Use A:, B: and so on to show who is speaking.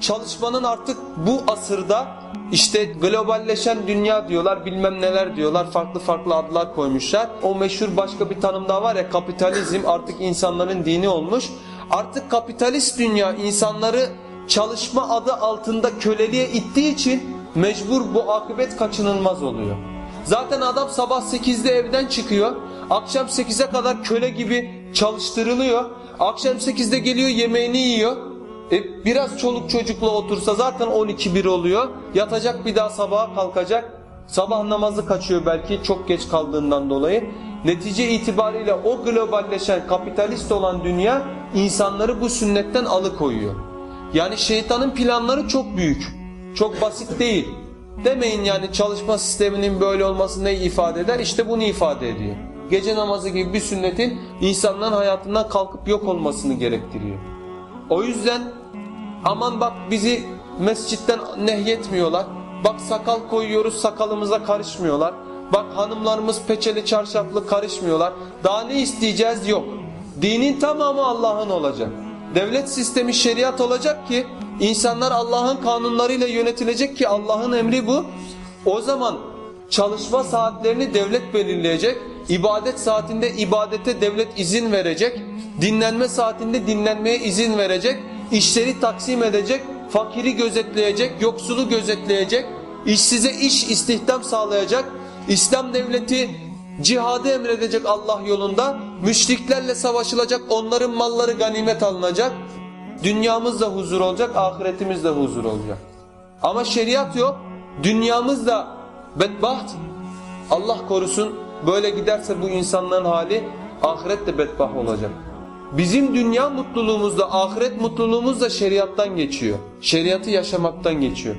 A: çalışmanın artık bu asırda işte globalleşen dünya diyorlar bilmem neler diyorlar farklı farklı adlar koymuşlar. O meşhur başka bir tanım daha var ya kapitalizm artık insanların dini olmuş. Artık kapitalist dünya insanları çalışma adı altında köleliğe ittiği için mecbur bu akıbet kaçınılmaz oluyor. Zaten adam sabah 8'de evden çıkıyor. Akşam 8'e kadar köle gibi çalıştırılıyor. Akşam 8'de geliyor yemeğini yiyor. E, biraz çoluk çocukla otursa zaten 12-1 oluyor. Yatacak bir daha sabaha kalkacak. Sabah namazı kaçıyor belki çok geç kaldığından dolayı. Netice itibariyle o globalleşen kapitalist olan dünya insanları bu sünnetten alıkoyuyor. Yani şeytanın planları çok büyük. Çok basit değil. Demeyin yani çalışma sisteminin böyle olması neyi ifade eder? İşte bunu ifade ediyor. Gece namazı gibi bir sünnetin insanların hayatından kalkıp yok olmasını gerektiriyor. O yüzden aman bak bizi mescitten nehyetmiyorlar. Bak sakal koyuyoruz sakalımıza karışmıyorlar. Bak hanımlarımız peçeli çarşaflı karışmıyorlar. Daha ne isteyeceğiz yok. Dinin tamamı Allah'ın olacak. Devlet sistemi şeriat olacak ki insanlar Allah'ın kanunlarıyla yönetilecek ki Allah'ın emri bu. O zaman çalışma saatlerini devlet belirleyecek. İbadet saatinde ibadete devlet izin verecek. Dinlenme saatinde dinlenmeye izin verecek. İşleri taksim edecek. Fakiri gözetleyecek. Yoksulu gözetleyecek. işsize iş istihdam sağlayacak. İslam devleti cihadı emredecek Allah yolunda. Müşriklerle savaşılacak. Onların malları ganimet alınacak. Dünyamız da huzur olacak. Ahiretimiz de huzur olacak. Ama şeriat yok. Dünyamız da bedbaht. Allah korusun böyle giderse bu insanların hali ahiret de bedbaht olacak. Bizim dünya mutluluğumuzda, ahiret mutluluğumuz da şeriattan geçiyor. Şeriatı yaşamaktan geçiyor.